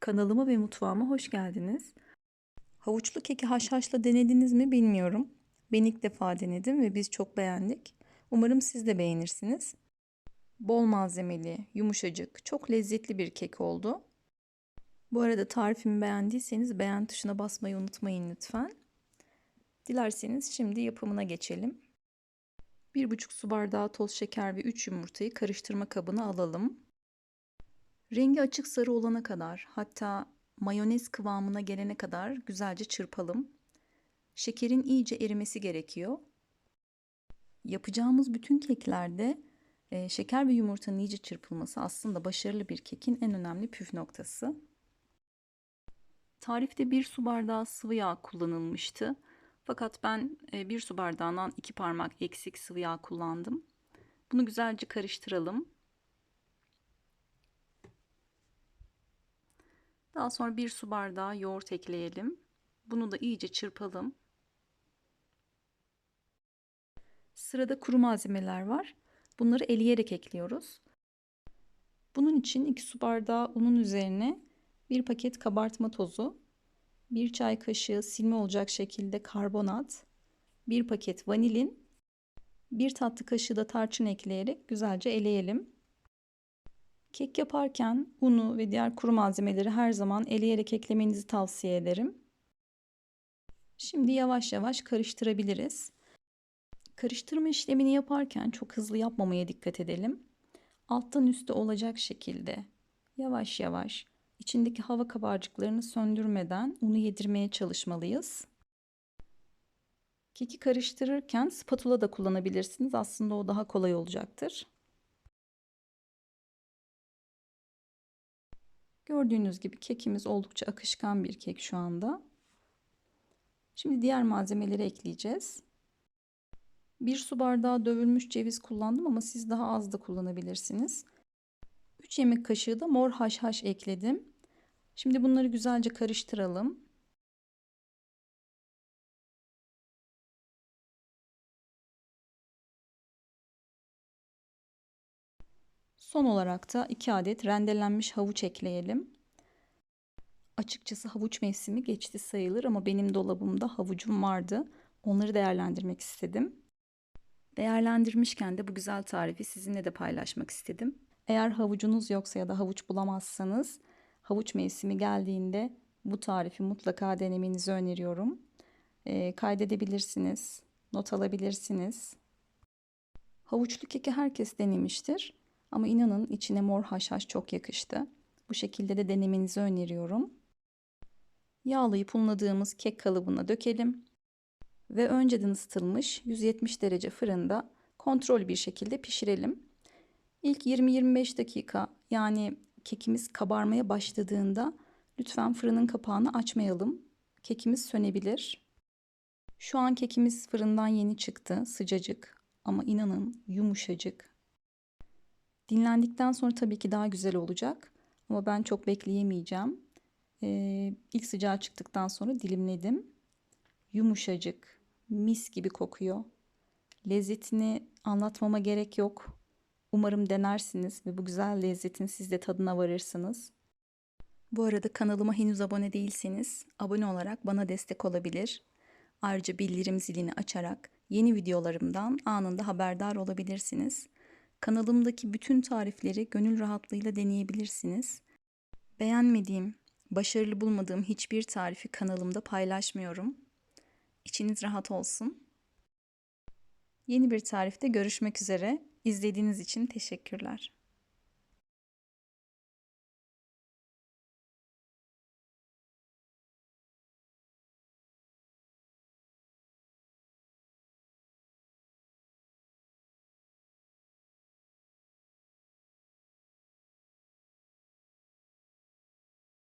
Kanalıma ve mutfağıma hoş geldiniz. Havuçlu keki haşhaşla denediniz mi bilmiyorum. Ben ilk defa denedim ve biz çok beğendik. Umarım siz de beğenirsiniz. Bol malzemeli, yumuşacık, çok lezzetli bir kek oldu. Bu arada tarifimi beğendiyseniz beğen tuşuna basmayı unutmayın lütfen. Dilerseniz şimdi yapımına geçelim. 1,5 su bardağı toz şeker ve 3 yumurtayı karıştırma kabına alalım. Rengi açık sarı olana kadar hatta mayonez kıvamına gelene kadar güzelce çırpalım. Şekerin iyice erimesi gerekiyor. Yapacağımız bütün keklerde e, şeker ve yumurtanın iyice çırpılması aslında başarılı bir kekin en önemli püf noktası. Tarifte bir su bardağı sıvı yağ kullanılmıştı. Fakat ben e, bir su bardağından iki parmak eksik sıvı yağ kullandım. Bunu güzelce karıştıralım. Daha sonra bir su bardağı yoğurt ekleyelim. Bunu da iyice çırpalım. Sırada kuru malzemeler var. Bunları eleyerek ekliyoruz. Bunun için 2 su bardağı unun üzerine bir paket kabartma tozu, bir çay kaşığı silme olacak şekilde karbonat, bir paket vanilin, bir tatlı kaşığı da tarçın ekleyerek güzelce eleyelim. Kek yaparken unu ve diğer kuru malzemeleri her zaman eleyerek eklemenizi tavsiye ederim. Şimdi yavaş yavaş karıştırabiliriz. Karıştırma işlemini yaparken çok hızlı yapmamaya dikkat edelim. Alttan üstte olacak şekilde yavaş yavaş içindeki hava kabarcıklarını söndürmeden unu yedirmeye çalışmalıyız. Keki karıştırırken spatula da kullanabilirsiniz. Aslında o daha kolay olacaktır. Gördüğünüz gibi kekimiz oldukça akışkan bir kek şu anda. Şimdi diğer malzemeleri ekleyeceğiz. Bir su bardağı dövülmüş ceviz kullandım ama siz daha az da kullanabilirsiniz. 3 yemek kaşığı da mor haşhaş ekledim. Şimdi bunları güzelce karıştıralım. Son olarak da 2 adet rendelenmiş havuç ekleyelim. Açıkçası havuç mevsimi geçti sayılır ama benim dolabımda havucum vardı. Onları değerlendirmek istedim. Değerlendirmişken de bu güzel tarifi sizinle de paylaşmak istedim. Eğer havucunuz yoksa ya da havuç bulamazsanız havuç mevsimi geldiğinde bu tarifi mutlaka denemenizi öneriyorum. E, kaydedebilirsiniz, not alabilirsiniz. Havuçlu keki herkes denemiştir. Ama inanın içine mor haşhaş çok yakıştı. Bu şekilde de denemenizi öneriyorum. Yağlayıp unladığımız kek kalıbına dökelim. Ve önceden ısıtılmış 170 derece fırında kontrol bir şekilde pişirelim. İlk 20-25 dakika yani kekimiz kabarmaya başladığında lütfen fırının kapağını açmayalım. Kekimiz sönebilir. Şu an kekimiz fırından yeni çıktı, sıcacık ama inanın yumuşacık. Dinlendikten sonra tabii ki daha güzel olacak ama ben çok bekleyemeyeceğim. Ee, ilk sıcağı çıktıktan sonra dilimledim. Yumuşacık, mis gibi kokuyor. Lezzetini anlatmama gerek yok. Umarım denersiniz ve bu güzel lezzetin siz de tadına varırsınız. Bu arada kanalıma henüz abone değilseniz abone olarak bana destek olabilir. Ayrıca bildirim zilini açarak yeni videolarımdan anında haberdar olabilirsiniz. Kanalımdaki bütün tarifleri gönül rahatlığıyla deneyebilirsiniz. Beğenmediğim, başarılı bulmadığım hiçbir tarifi kanalımda paylaşmıyorum. İçiniz rahat olsun. Yeni bir tarifte görüşmek üzere. İzlediğiniz için teşekkürler.